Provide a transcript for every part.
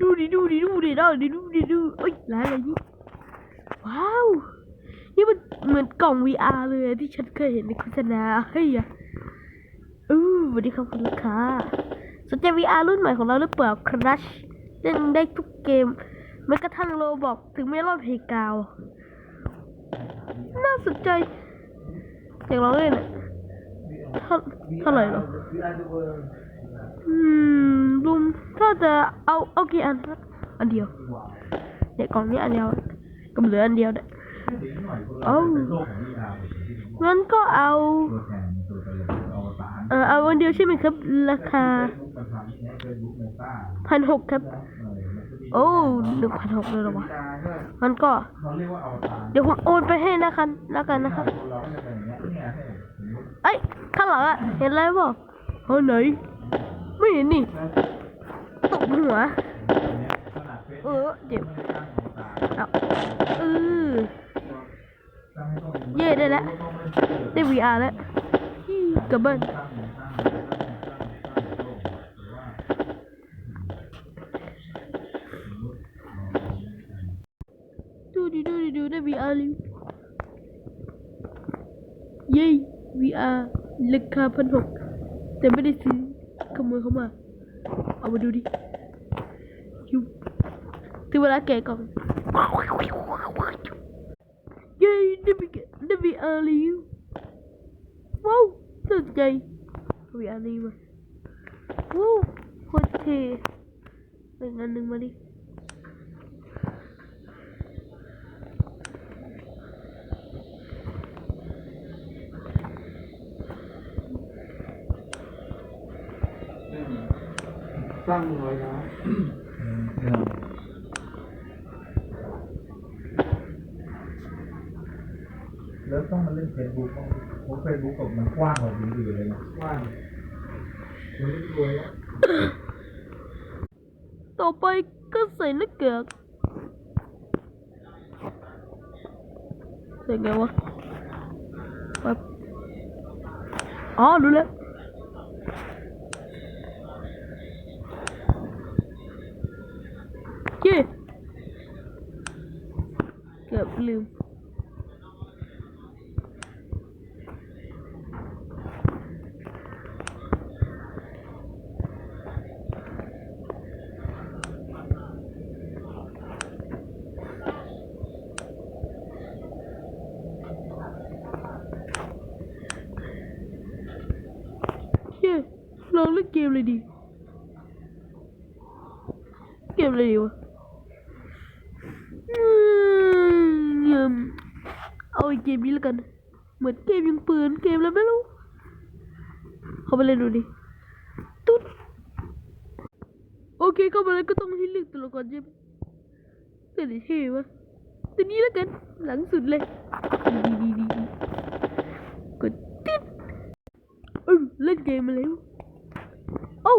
ดูดิดูดิดูดิดูดิดูดิดูเอ้ยร้านอะไรนี่ว้าวนี่มันเหมือนกล่อง VR เลยที่ฉันเคยเห็นในโฆษณาเฮ้ยอะอู้สวัสดีครับคุณลูกค้าสนใจ VR รุ่นใหม่ของเราหรือเปล่าครัชเล่นได้ทุกเกมแม้กระทั่งโลบอกถึงไม่รอดเพกาว น่าสนใจอยากลองเล่นอะเท่าเท่าไหร่หรอ อืมลุงถ้าจะเอาเอากี่อันอันเดียวเนี่ยกล่องนี้อันเดียวก็เหลืออันเดียวเนี่ยเอางั้นก็เอาตัวแทนตัวตลกอวตารเออเอาอันเดียวใช่ไหมครับ ราคาพันหกครับ โอ้หนึ่งพันหกเลยหรอวะดาก็งั้นก็ เดี๋ยวผมโอนไปให้นะครับแล้วกันนะครับเราก็จะเป็นอย่างเงี้ยข้างหลังอะเห็นอะไรเปล่เฮ้ยไหน ไม่เห็นนี่ตกหัวเงี้ยขนาดเออเจ็บไม่ได้ตั้งอวเอาเออเย่ได้แล้วได้ VR แล้วกลับบ้านตั้งตั้งตั้งตั้งตั้งโลดูดิดูดิดูได้ VR เลยเย้ VR ราคาพันหกแต่ไม่ได้ซื้อ ขโมยเข้ามา เอามาดูดิยูถึงเวลาแกะกล่องเย้ได้ VR ได้ VR แล้วว้าวสนใจ VR นี้มาว้าวโคตรเท่เป็นงานหนึ่งมาดิ ตั้งไว้นะแล้วต้องมาเล่นเฟซบุ๊กเพราะเฟซบุ๊กกับมันกว้างกว่าอื่นๆเลยนะกว้างมันไม่รวยแล้วต่อไปก็ใส่หน้ากากใส่ไงวะแบบอ๋อรู้แล้วเย้ เกือบลืมเย้ลองเล่นเกมเลยดิเกมอะไรดีวะอืม เอาอีกเกมนี้แล้วกัน เหมือนเกมยิงปืนเกมอะไรไม่รู้ เข้าไปเล่นดูดิ ตุ๊ด โอเคเข้ามาแล้วก็ต้องให้เลือกตัวละครใช่ไหมตัวไหนเท่วะตัวนี้แล้วกัน หลังสุดเลย ดีดีดีกดติ๊ดเออเล่นเกมมาแล้วโอ้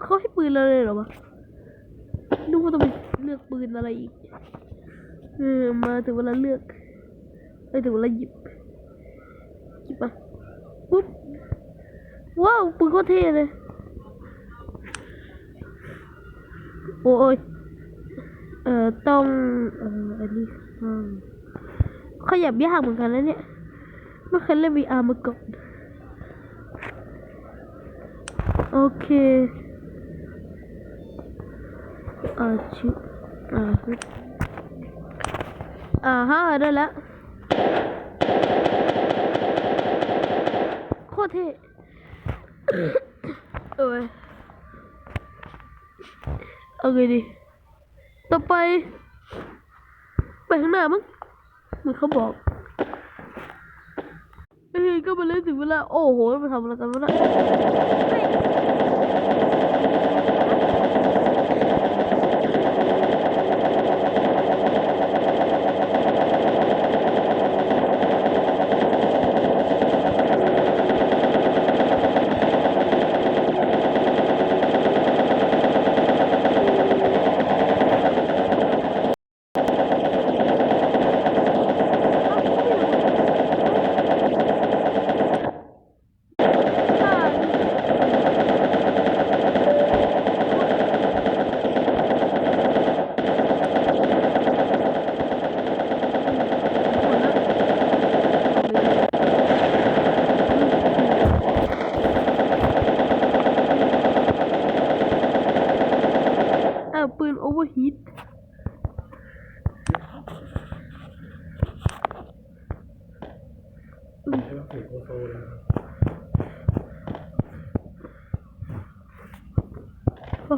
เขาให้ปืนเราเลยเหรอวะนึกว่าต้องไปเลือกปืนอะไรอีก เออ มาถึงเวลาเลือก ไปถึงเวลาหยิบหยิบมาปุ๊บว้าวปืนก็เท่เลยโอ้ยเอ่อต้องเอ่ออันนี้ขยับยากเหมือนกันแล้วเนี่ยไม่เคยเล่น VR มาก่อนโอเคอ่าชิอาฮึอ่าฮะได้แล้ว โคตรเท่เอ้ยเอาไงดี ต่อไป ไปข้างหน้ามั้งเหมือนเขาบอกเฮ้ยก็มาเล่นถึงเวลา โอ้โหมาทำอะไรกันวะเนี่ย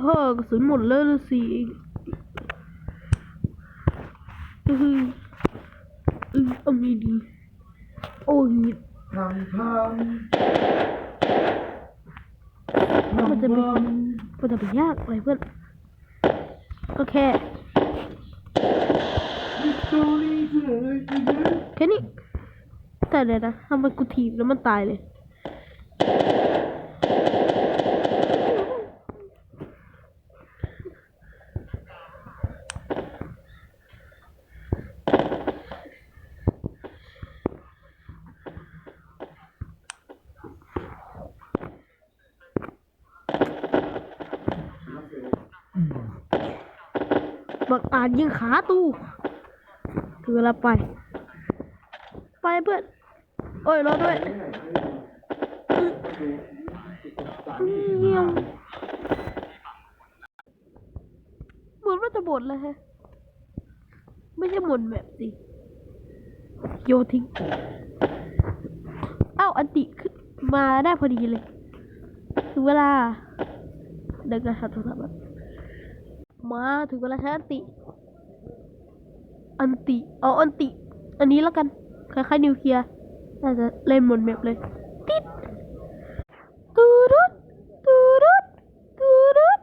ฮ่ากระสุนหมดแล้วละสิอือหืออือเอามีดี โอฮีทำทำมันจะเป็นมันจะเป็นยากอะไรเพื่อน ก็แค่วิกตอรี่คืออะไรกันเนี่ยแค่นี้แต่เดี๋ยวนะทำไมกูถีบแล้วมันตายเลย บักอาจยิงขาตูถึงเวลาไป ไปเพื่อนโอ้ยรอด้วยเงียบเหมือนว่าจะบ่นเลยฮะ ไม่ใช่บ่นแบบสิโยทิ้ง เอ้า อันติขึ้นมาได้พอดีเลย ถึงเวลาเดินกันหาโทรศัพท์ มาถึงเวลาใช้อันติ อันติ เอาอันติ อันนี้แล้วกัน คล้ายๆนิวเคลียร์น่าจะเล่นหมดแมปเลย ติดตูรุดตูรุดตูรุด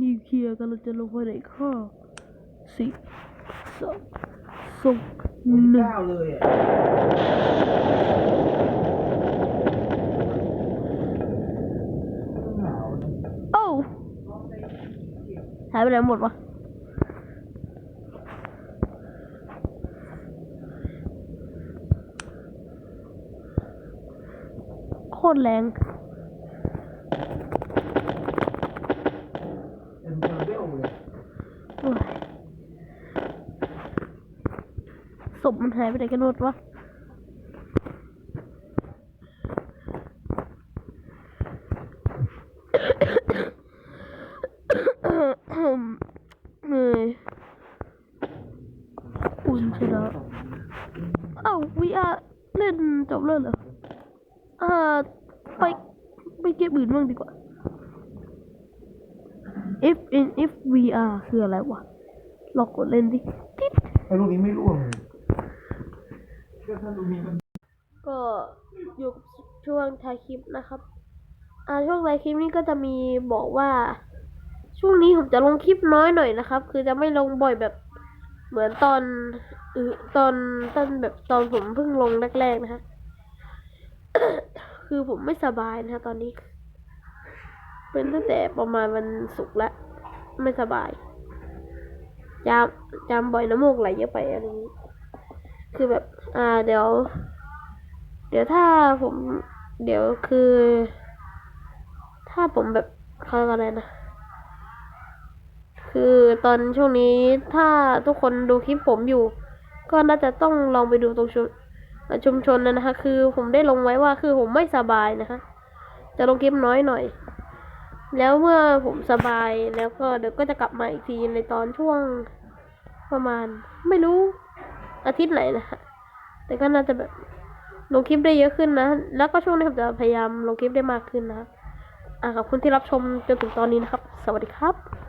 นิวเคลียร์กำลังจะลงไปในข้อสี่สองสองหนึ่ง เก้าเลยอะหนาวนะ โอ้ หายไปไหนหมดวะโคตรแรงเป็นเทอร์เบลเลยโอ้ยศพมันหายไปไหนกันหมดวะ เหนื่อย อุ่นใช่แล้วเอ้า VR เล่นจบแล้วเหรออ่าไปไปเก็บอื่นบ้างดีกว่า F N F V R คืออะไรวะลองกดเล่นดิติ๊ดไอ้ลูกนี้ไม่ร่วงเลยก็ถ้าลูกนี้มันก็อยู่กับช่วงท้ายคลิปนะครับ อ่าช่วงท้ายคลิปนี้ก็จะมีบอกว่า ช่วงนี้ผมจะลงคลิปน้อยหน่อยนะครับ คือจะไม่ลงบ่อยแบบ เหมือนตอนเออตอนตอนแบบตอนผมเพิ่งลงแรกๆนะฮะคือผมไม่สบายนะฮะตอนนี้ เป็นตั้งแต่ประมาณวันศุกร์แล้วไม่สบายจามจามบ่อยน้ำมูกไหลเยอะไปอะไรอย่างนี้ คือแบบ อ่า เดี๋ยว เดี๋ยวถ้าผม เดี๋ยวคือ ถ้าผมแบบเขาเรียกว่าอะไรนะ คือตอนช่วงนี้ถ้าทุกคนดูคลิปผมอยู่ ก็น่าจะต้องลองไปดูตรงชุมชุมชนนะนะคะคือผมได้ลงไว้ว่าคือผมไม่สบายนะคะจะลงคลิปน้อยหน่อย แล้วเมื่อผมสบายแล้วก็เดี๋ยวก็จะกลับมาอีกทีในตอนช่วงประมาณ ไม่รู้อาทิตย์ไหนนะคะแต่ก็น่าจะแบบลงคลิปได้เยอะขึ้นนะ แล้วก็ช่วงนี้ผมจะพยายามลงคลิปได้มากขึ้นนะครับอ่าขอบคุณที่รับชมจนถึงตอนนี้นะครับ สวัสดีครับ